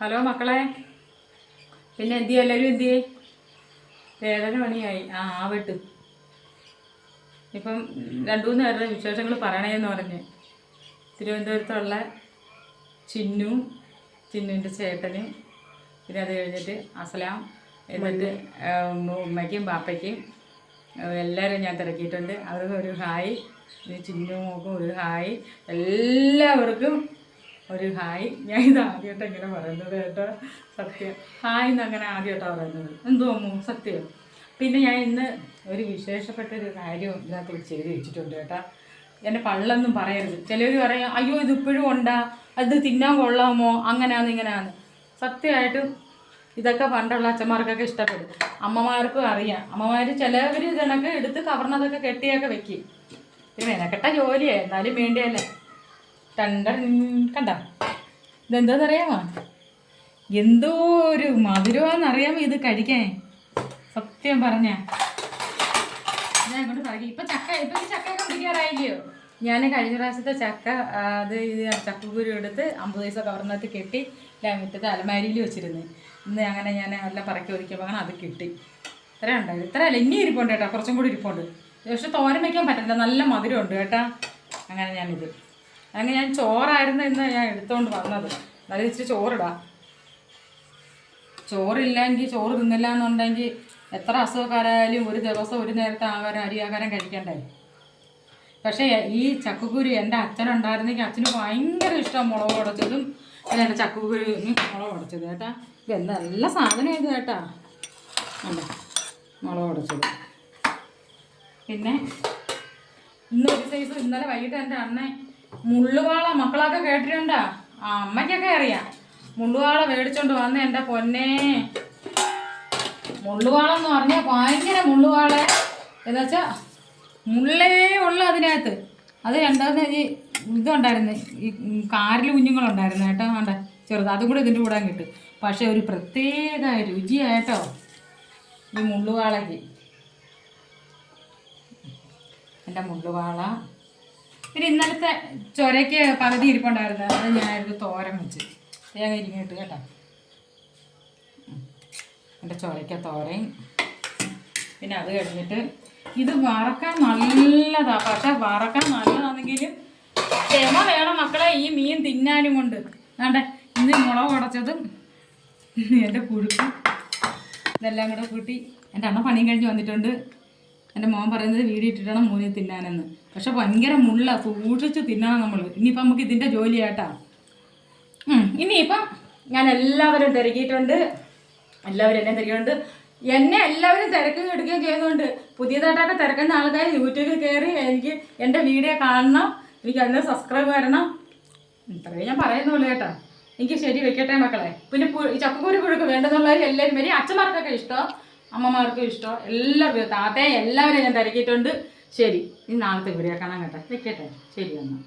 Hello മക്കളെ. പിന്നെ എന്തി എല്ലാവരും എന്തി ഏഴര മണിയായി. ആ ആവട്ട് ഇപ്പം രണ്ടു മൂന്ന് പേരുടെ വിശേഷങ്ങൾ പറയണേന്ന് പറഞ്ഞ്. തിരുവനന്തപുരത്തുള്ള ചിന്നു ചിന്നുവിന്റെ ചേട്ടനും പിന്നെ അത് കഴിഞ്ഞിട്ട് അസലാം എന്നിട്ട് ഉമ്മയ്ക്കും പാപ്പയ്ക്കും എല്ലാവരും ഞാൻ തിരക്കിയിട്ടുണ്ട്. അവർക്ക് ഒരു ഹായ്. ചിന്നു മോക്കും ഒരു ഹായ്. എല്ലാവർക്കും ഒരു ഹായ്. ഞാൻ ഇത് ആദ്യമായിട്ട് ഇങ്ങനെ പറയുന്നത് കേട്ടോ. സത്യം. ഹായ് എന്ന് അങ്ങനെ ആദ്യമായിട്ടാണ് പറയുന്നത്. എന്തോ അമ്മു സത്യം. പിന്നെ ഞാൻ ഇന്ന് ഒരു വിശേഷപ്പെട്ട ഒരു കാര്യം ഇതിനകത്ത് ചെയ്ത് വെച്ചിട്ടുണ്ട് കേട്ടോ. എന്നെ പള്ളൊന്നും പറയരുത്. ചിലർ പറയാം അയ്യോ ഇത് ഇപ്പോഴും ഉണ്ടാ? അത് തിന്നാൻ കൊള്ളാമോ? അങ്ങനെയാന്ന് ഇങ്ങനെയാന്ന് സത്യമായിട്ടും ഇതൊക്കെ പണ്ടുള്ള അച്ഛന്മാർക്കൊക്കെ ഇഷ്ടപ്പെടും. അമ്മമാർക്കും അറിയാം. അമ്മമാർ ചിലവർ ഇതിനൊക്കെ എടുത്ത് കവർന്നതൊക്കെ കെട്ടിയൊക്കെ വെക്കും. പിന്നെ മെനക്കെട്ട ജോലിയായി എന്നാലും വേണ്ടിയല്ലേ. ടണ്ട കണ്ട? ഇതെന്താന്നറിയാമോ? എന്തോ ഒരു മധുരമാണെന്നറിയാമോ ഇത് കഴിക്കാൻ? സത്യം പറഞ്ഞ. ഞാൻ ഇങ്ങോട്ട് പറയും ഇപ്പൊ ചക്ക ഇപ്പൊ ചക്ക ചക്കയൊക്കെ പിടിക്കാറായില്ലയോ ഞാൻ കഴിഞ്ഞ പ്രാവശ്യത്തെ ചക്ക അത് ഇത് ചക്കക്കുരു എടുത്ത് അമ്പത് പൈസ കവർന്നകത്ത് കെട്ടി മുറ്റത്ത് അലമാരിയിൽ വെച്ചിരുന്നു. ഇന്ന് അങ്ങനെ ഞാൻ എല്ലാം പറക്കി ഒതുക്കിയപ്പോൾ അത് കിട്ടി. ഇത്ര ഉണ്ടായത് ഇത്ര അല്ല ഇനി ഇരിപ്പുണ്ട് കേട്ടോ. കുറച്ചും കൂടി ഇരിപ്പുണ്ട്. പക്ഷെ തോരൻ വയ്ക്കാൻ പറ്റില്ല നല്ല മധുരമുണ്ട് കേട്ടോ. അങ്ങനെ ഞാനിത് അങ്ങനെ ഞാൻ ചോറായിരുന്നു ഇന്ന് ഞാൻ എടുത്തോണ്ട് വന്നത്. എന്നാലും ഇച്ചിരി ചോറിടാം. ചോറില്ലെങ്കിൽ ചോറ് തിന്നില്ല എന്നുണ്ടെങ്കിൽ എത്ര അസുഖക്കാരായാലും ഒരു ദിവസം ഒരു നേരത്തെ ആഹാരം അരി ആഹാരം കഴിക്കണ്ടേ? പക്ഷേ ഈ ചക്കക്കുരു എന്റെ അച്ഛനുണ്ടായിരുന്നെങ്കിൽ അച്ഛന് ഭയങ്കര ഇഷ്ടം മുളക് ഉടച്ചതും അല്ല എന്റെ ചക്കക്കുരു മുളക് ഉടച്ചത് കേട്ടാ. ഇത് നല്ല സാധനം ഇത് കേട്ടാ. അല്ല മുളക് ഉടച്ചത് പിന്നെ ഇന്ന് ഒരു സൈസ് ഇന്നലെ വൈകിട്ട് എന്റെ അണ്ണൻ മുള്ളുവാള മക്കളൊക്കെ കേട്ടിട്ടുണ്ടാ? അമ്മയ്ക്കൊക്കെ അറിയാം. മുള്ളുവാള മേടിച്ചോണ്ട് വന്ന എന്റെ പൊന്നെ. മുള്ളുവാളെന്ന് പറഞ്ഞാൽ ഭയങ്കര മുള്ളുവാള. എന്ന് വെച്ചാൽ മുള്ളേ ഉള്ള അതിനകത്ത്. അത് രണ്ടാമത് ഈ ഇതുണ്ടായിരുന്നു. ഈ കാരിൽ കുഞ്ഞുങ്ങളുണ്ടായിരുന്നു കേട്ടോ. വേണ്ട ചെറുത്. അതും കൂടെ ഇതിന്റെ കൂടെ കിട്ടും. പക്ഷേ ഒരു പ്രത്യേക രുചിയായിട്ടോ ഈ മുള്ളുവാളയ്ക്ക്. എന്റെ മുള്ളുവാള പിന്നെ ഇന്നലത്തെ ചൊരയ്ക്ക് പകുതി ഇരിപ്പുണ്ടായിരുന്നു. അത് ഞാനൊരു തോരൻ വെച്ച്. തേങ്ങ ഇരിങ്ങിട്ട് കേട്ടോ. എന്റെ ചൊരയ്ക്ക തോരയും പിന്നെ അത് കഴിഞ്ഞിട്ട് ഇത് വറക്കാൻ നല്ലതാണ് പക്ഷെ വറക്കാൻ നല്ലതാണെങ്കിലും ക്ഷമ വേണം മക്കളെ ഈ മീൻ തിന്നാനും കൊണ്ട്. വേണ്ടേ ഇന്ന് മുളക് ഉടച്ചതും എന്റെ പുഴുക്കും ഇതെല്ലാം കൂടെ കൂട്ടി എന്റെ അണ്ണ പണിയും കഴിഞ്ഞ് വന്നിട്ടുണ്ട്. എന്റെ മോൻ പറയുന്നത് വീഡിയോ ഇട്ടിട്ടാണ് മൂന്നിൽ തിന്നാനെന്ന്. പക്ഷെ ഭയങ്കര മുള്ള സൂക്ഷിച്ച് തിന്നണം നമ്മൾ ഇനിയിപ്പം നമുക്ക് ഇതിന്റെ ജോലിയാട്ടാ. ഇനിയിപ്പം ഞാൻ എല്ലാവരും തിരക്കിയിട്ടുണ്ട്. എല്ലാവരും എന്നെ തിരക്കിയിട്ടുണ്ട്. എന്നെ എല്ലാവരും തിരക്കും എടുക്കുകയും ചെയ്യുന്നുണ്ട്. പുതിയതായിട്ടൊക്കെ തിരക്കുന്ന ആൾക്കാർ യൂട്യൂബിൽ കയറി എനിക്ക് എന്റെ വീഡിയോ കാണണം. എനിക്ക് അതിന് സബ്സ്ക്രൈബ് വരണം. ഇത്രയും ഞാൻ പറയുന്നുള്ളൂ കേട്ടോ. എനിക്ക് ശരി വെക്കട്ടെ മക്കളെ. പിന്നെ ചക്കക്കൂരി പുഴുക്ക് വേണ്ടെന്നുള്ളവർ എല്ലാവരും വരും. അച്ഛന്മാർക്കൊക്കെ ഇഷ്ടം. അമ്മമാർക്കും ഇഷ്ടം. എല്ലാവരും താത്തയെ എല്ലാവരും ഞാൻ തിരക്കിയിട്ടുണ്ട്. ശരി ഇനി നാളത്തെ വീഡിയോ കാണാൻ കേട്ടോ. വെക്കട്ടെ? ശരി എന്നാൽ